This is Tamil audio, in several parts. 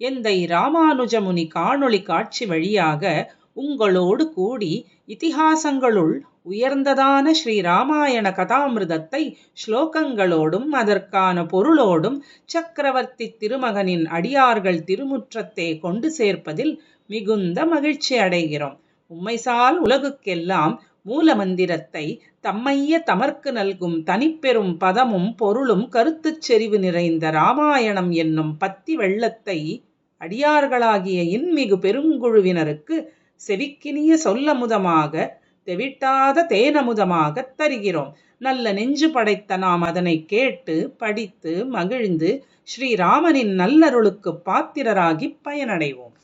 எந்தை ராமானுஜமுனி காணொளி காட்சி வழியாக உங்களோடு கூடி இதிகாசங்களுள் உயர்ந்ததான ஸ்ரீ ராமாயண கதாமிருதத்தை ஸ்லோகங்களோடும் அதற்கான பொருளோடும் சக்கரவர்த்தி திருமகனின் அடியார்கள் திருமுற்றத்தை கொண்டு சேர்ப்பதில் மிகுந்த மகிழ்ச்சி அடைகிறோம். உம்மைசால் உலகுக்கெல்லாம் மூலமந்திரத்தை தம்மைய தமர்க்கு நல்கும் தனிப்பெரும் பதமும் பொருளும் கருத்துச் செறிவு நிறைந்த ராமாயணம் என்னும் பத்தி வெள்ளத்தை அடியார்களாகிய இன்மிகு பெருங்குழுவினருக்கு செவிக்கினிய சொல்லமுதமாக தெவிட்டாத தேனமுதமாகத் தருகிறோம். நல்ல நெஞ்சு படைத்த நாம் அதனை கேட்டு படித்து மகிழ்ந்து ஸ்ரீராமனின் நல்லருளுக்கு பாத்திரராகி பயனடைவோம்.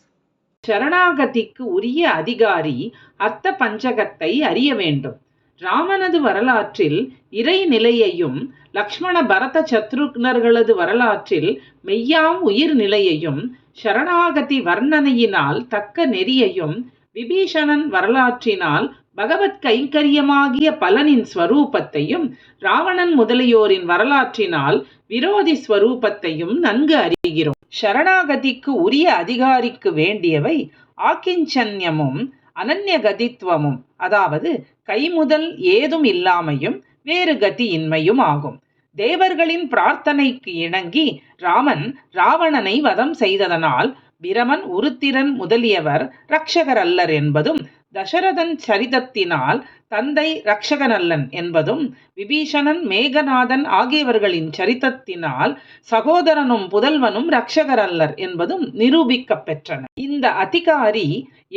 சரணாகதிக்கு உரிய அதிகாரி அர்த்த பஞ்சகத்தை அறிய வேண்டும். ராமனது வரலாற்றில் இறை நிலையையும் லக்ஷ்மண பரத சத்ருக்னர்களது வரலாற்றில் மெய்யாம் உயிர் நிலையையும் சரணாகதி வர்ணனையினால் தக்க நெறியையும் விபீஷணன் வரலாற்றினால் பகவத் கைங்கரியமாகிய பலனின் ஸ்வரூபத்தையும் ராவணன் முதலியோரின் வரலாற்றினால் விரோதி ஸ்வரூபத்தையும் நன்கு அறிகிறோம். சரணாகதிக்கு உரிய அதிகாரிக்கு வேண்டியவை ஆக்கிஞ்சன்யமும் அனன்யகதித்துவமும் அதாவது கைமுதல் ஏதும் இல்லாமையும் வேறு கதியின்மையும் ஆகும். தேவர்களின் பிரார்த்தனைக்கு இணங்கி ராமன் ராவணனை வதம் செய்ததனால் பிரமன் உருத்திரன் முதலியவர் ரக்ஷகர் அல்லர் என்பதும் தசரதன் சரிதத்தினால் தந்தை ரக்ஷகனல்லன் என்பதும் விபீஷணன் மேகநாதன் ஆகியவர்களின் சரித்தத்தினால் சகோதரனும் புதல்வனும் ரக்ஷகர் அல்லர் என்பதும் நிரூபிக்கப்பெற்றன. இந்த அதிகாரி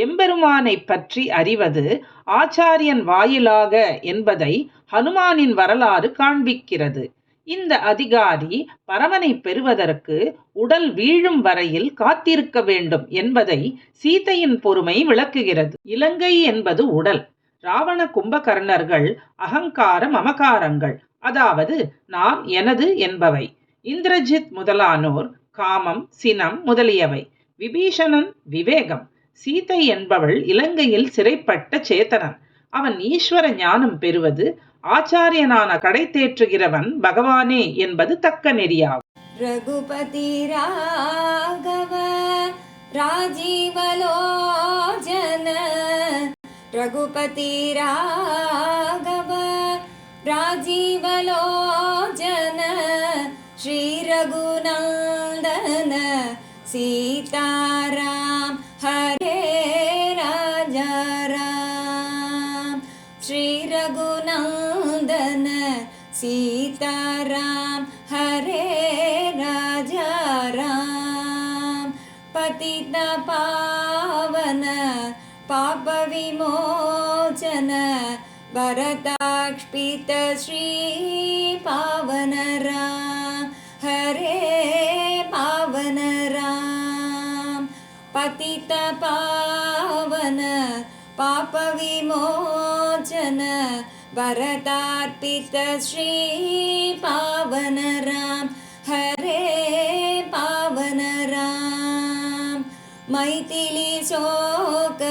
எம்பெருமானை பற்றி அறிவது ஆச்சாரியன் வாயிலாக என்பதை ஹனுமானின் வரலாறு காண்பிக்கிறது. இந்த அதிகாரி பரவனை பெறுவதற்கு உடல் வீழும் வரையில் காத்திருக்க வேண்டும் என்பதை சீதையின் பொறுமை விளக்குகிறது. இலங்கை என்பது உடல். ராவண கும்பகர்ணர்கள் அகங்கார மமகாரங்கள் அதாவது நான் எனது என்பவை. இந்திரஜித் முதலானோர் காமம் சினம் முதலியவை. விபீஷணன் விவேகம். சீதை என்பவள் இலங்கையில் சிறைப்பட்ட சேத்தனன். அவன் ஈஸ்வர ஞானம் பெறுவது ஆச்சாரியனான கடை தேற்றுகிறவன் பகவானே என்பது தக்க நெறியாகும். ரகுபதி ராகவ ராஜீவலோஜன. ரகுபதி ராகவ ராஜீவலோஜன. ஸ்ரீ ரகுநந்தன சீதா श्रीरघुनन्दन सीताराम हरे राजा राम पतित पावन पापविमोचन भरताक्ष्पित श्री पावन राम हरे पावन राम पतित पावन पापविमोचन भरतार्पित श्री पावन राम हरे पावन राम मैथिली शोक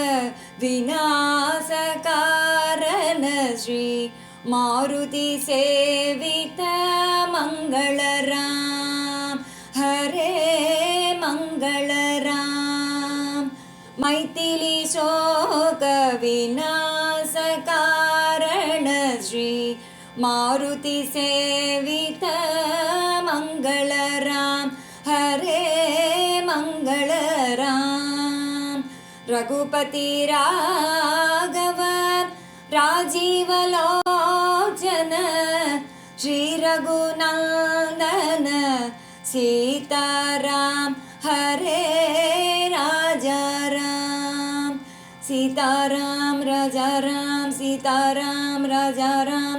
विनाशकारण श्री मारुति सेवित मङ्गल राम हरे मङ्गल राम मैथिली शोक विनाशकारण मरुतिसेवित मङ्गलराम हरे मङ्गलराम। रघुपति राघव राजीवलोचन श्रीरघुनन्दन सीताराम हरे राजाराम सीताराम राजाराम सीताराम राजाराम